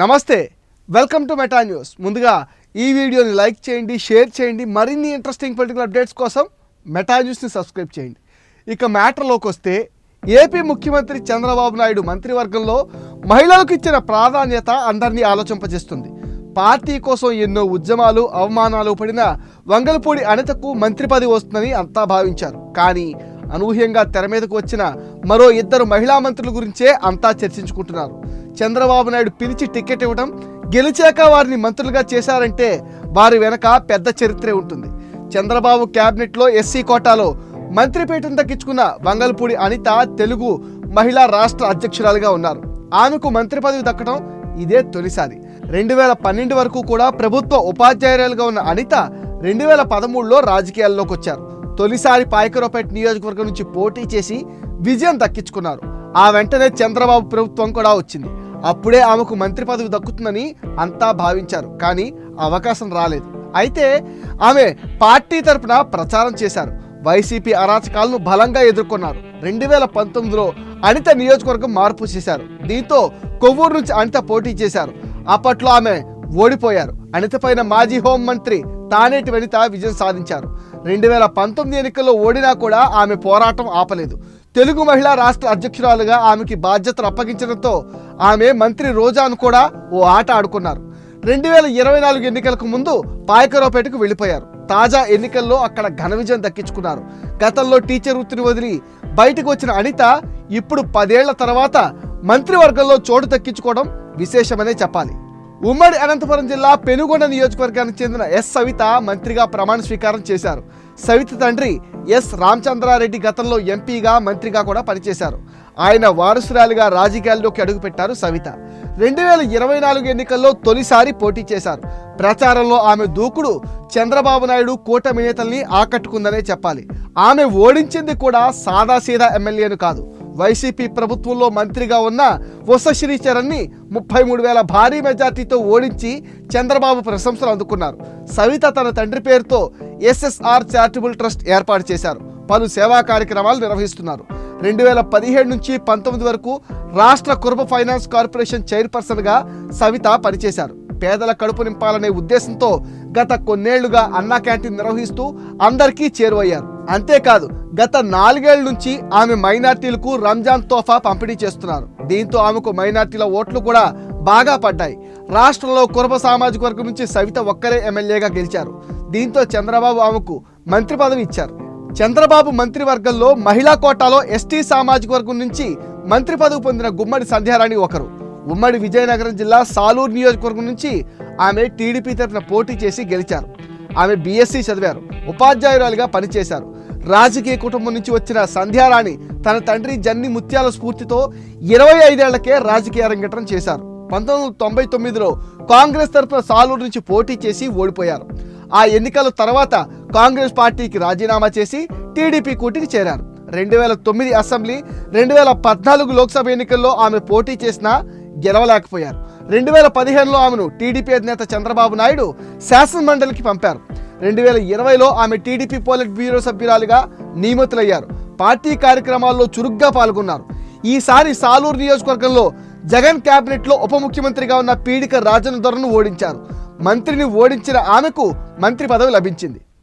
నమస్తే welcome to meta news. ముందుగా ఈ వీడియోని లైక్ చేయండి షేర్ చేయండి మరిన్ని ఇంట్రెస్టింగ్ పొలిటికల్ అప్డేట్స్ కోసం మెటా న్యూస్ని సబ్స్క్రైబ్ చేయండి. ఇక మ్యాటర్లోకి వస్తే ఏపీ ముఖ్యమంత్రి చంద్రబాబు నాయుడు మంత్రివర్గంలో మహిళలకు ఇచ్చిన ప్రాధాన్యత అందరినీ ఆలోచింపజేస్తుంది. పార్టీ కోసం ఎన్నో ఉద్యమాలు అవమానాలు పడిన వంగలపూడి అనితకు మంత్రి పదవి వస్తుందని అంతా భావించారు. కానీ అనూహ్యంగా తెర మీదకు వచ్చిన మరో ఇద్దరు మహిళా మంత్రుల గురించే అంతా చర్చించుకుంటున్నారు. చంద్రబాబు నాయుడు పిలిచి టికెట్ ఇవ్వడం గెలిచాక వారిని మంత్రులుగా చేశారంటే వారి వెనక పెద్ద చరిత్రే ఉంటుంది. చంద్రబాబు క్యాబినెట్లో ఎస్సీ కోటాలో మంత్రిపీఠం దక్కించుకున్న వంగల్పూడి అనిత తెలుగు మహిళా రాష్ట్ర అధ్యక్షురాలుగా ఉన్నారు. ఆమెకు మంత్రి పదవి దక్కడం ఇదే తొలిసారి. రెండు వేల పన్నెండు వరకు కూడా ప్రభుత్వ ఉపాధ్యాయురాలుగా ఉన్న అనిత రెండు వేల పదమూడులో రాజకీయాల్లోకి వచ్చారు. తొలిసారి పాయకరావుపేట నియోజకవర్గం నుంచి పోటీ చేసి విజయం దక్కించుకున్నారు. ఆ వెంటనే చంద్రబాబు ప్రభుత్వం కూడా వచ్చింది. అప్పుడే ఆమెకు మంత్రి పదవి దక్కుతుందని అంతా భావించారు కానీ అవకాశం రాలేదు. అయితే ఆమె పార్టీ తరపున ప్రచారం చేశారు. వైసీపీ అరాచకాలను బలంగా ఎదుర్కొన్నారు. రెండు వేల పంతొమ్మిదిలో అనిత నియోజకవర్గం మార్పు చేశారు. దీంతో కొవ్వూరు నుంచి అనిత పోటీ చేశారు. అప్పట్లో ఆమె ఓడిపోయారు. అనిత పైన మాజీ హోంమంత్రి తానేటి వనిత విజయం సాధించారు. రెండు వేల పంతొమ్మిది ఎన్నికల్లో ఓడినా కూడా ఆమె పోరాటం ఆపలేదు. తెలుగు మహిళా రాష్ట్ర అధ్యక్షురాలుగా ఆమెకి బాధ్యతలు అప్పగించడంతో ఆమె మంత్రి రోజాను కూడా ఓ ఆట ఆడుకున్నారు. రెండు వేల ఇరవై నాలుగు ఎన్నికలకు ముందు పాయకరావుపేటకు వెళ్ళిపోయారు. తాజా ఎన్నికల్లో అక్కడ ఘన విజయం దక్కించుకున్నారు. గతంలో టీచర్ వృత్తిని వదిలి బయటకు వచ్చిన అనిత ఇప్పుడు పదేళ్ళ తర్వాత మంత్రివర్గంలో చోటు దక్కించుకోవడం విశేషమనే చెప్పాలి. ఉమ్మడి అనంతపురం జిల్లా పెనుగొండ నియోజకవర్గానికి చెందిన ఎస్ సవిత మంత్రిగా ప్రమాణ స్వీకారం చేశారు. సవిత తండ్రి ఎస్ రామచంద్రారెడ్డి గతంలో ఎంపీగా మంత్రిగా కూడా పనిచేశారు. ఆయన వారసురాలిగా రాజకీయాల్లోకి అడుగుపెట్టారు సవిత. రెండు వేల ఇరవై నాలుగు ఎన్నికల్లో తొలిసారి పోటీ చేశారు. ప్రచారంలో ఆమె దూకుడు చంద్రబాబు నాయుడు కూటమి నేతల్ని ఆకట్టుకుందనే చెప్పాలి. ఆమె ఓడించింది కూడా సాదాసీదా ఎమ్మెల్యేను కాదు. వైసీపీ ప్రభుత్వంలో మంత్రిగా ఉన్న వస శ్రీచరణ్ని ముప్పై మూడు వేల భారీ మెజార్టీతో ఓడించి చంద్రబాబు ప్రశంసలు అందుకున్నారు. సవిత తన తండ్రి పేరుతో ఎస్ఎస్ఆర్ చారిటబుల్ ట్రస్ట్ ఏర్పాటు చేశారు. పలు సేవా కార్యక్రమాలు నిర్వహిస్తున్నారు. రెండు వేల పదిహేడు నుంచి పంతొమ్మిది వరకు రాష్ట్ర కుర్బ ఫైనాన్స్ కార్పొరేషన్ చైర్పర్సన్గా సవిత పనిచేశారు. పేదల కడుపు నింపాలనే ఉద్దేశంతో గత కొన్నేళ్ళుగా అన్నా క్యాంటీన్ నిర్వహిస్తూ అందరికీ చేరువయ్యారు. అంతేకాదు గత నాలుగేళ్ళ నుంచి ఆమె మైనార్టీలకు రంజాన్ తోఫా పంపిణీ చేస్తున్నారు. దీంతో ఆమెకు మైనార్టీల ఓట్లు కూడా బాగా పడ్డాయి. రాష్ట్రంలో కురబ సామాజిక వర్గం నుంచి సవిత ఒక్కరే ఎమ్మెల్యేగా గెలిచారు. దీంతో చంద్రబాబు ఆమెకు మంత్రి పదవి ఇచ్చారు. చంద్రబాబు మంత్రివర్గంలో మహిళా కోటాలో ఎస్టీ సామాజిక వర్గం నుంచి మంత్రి పదవి పొందిన గుమ్మడి సంధ్యారాణి ఒకరు. ఉమ్మడి విజయనగరం జిల్లా సాలూరు నియోజకవర్గం నుంచి ఆమె టీడీపీ తరఫున పోటీ చేసి గెలిచారు. ఆమె బీఎస్సీ చదివారు. ఉపాధ్యాయురాలుగా పనిచేశారు. రాజకీయ కుటుంబం నుంచి వచ్చిన సంధ్యారాణి తన తండ్రి జన్ని ముత్యాల స్ఫూర్తితో ఇరవై ఐదేళ్ళకే రాజకీయ అరంగేట్రం చేశారు. పంతొమ్మిది వందల తొంభై తొమ్మిదిలో కాంగ్రెస్ తరఫున సాలూరు నుంచి పోటీ చేసి ఓడిపోయారు. ఆ ఎన్నికల తర్వాత కాంగ్రెస్ పార్టీకి రాజీనామా చేసి టీడీపీ కూటికి చేరారు. రెండు వేల తొమ్మిది అసెంబ్లీ రెండు వేల పద్నాలుగు లోక్సభ ఎన్నికల్లో ఆమె పోటీ చేసినా గెలవలేకపోయారు. రెండు వేల పదిహేనులో ఆమెను టీడీపీ అధినేత చంద్రబాబు నాయుడు శాసన మండలికి పంపారు. రెండు వేల ఇరవైలో ఆమె టీడీపీ పోలిట్ బ్యూరో సభ్యురాలుగా నియమితులయ్యారు. పార్టీ కార్యక్రమాల్లో చురుగ్గా పాల్గొన్నారు. ఈసారి సాలూరు నియోజకవర్గంలో జగన్ క్యాబినెట్లో ఉప ముఖ్యమంత్రిగా ఉన్న పీడిక రాజన్ దొరను ఓడించారు. మంత్రిని ఓడించిన ఆమెకు మంత్రి పదవి లభించింది.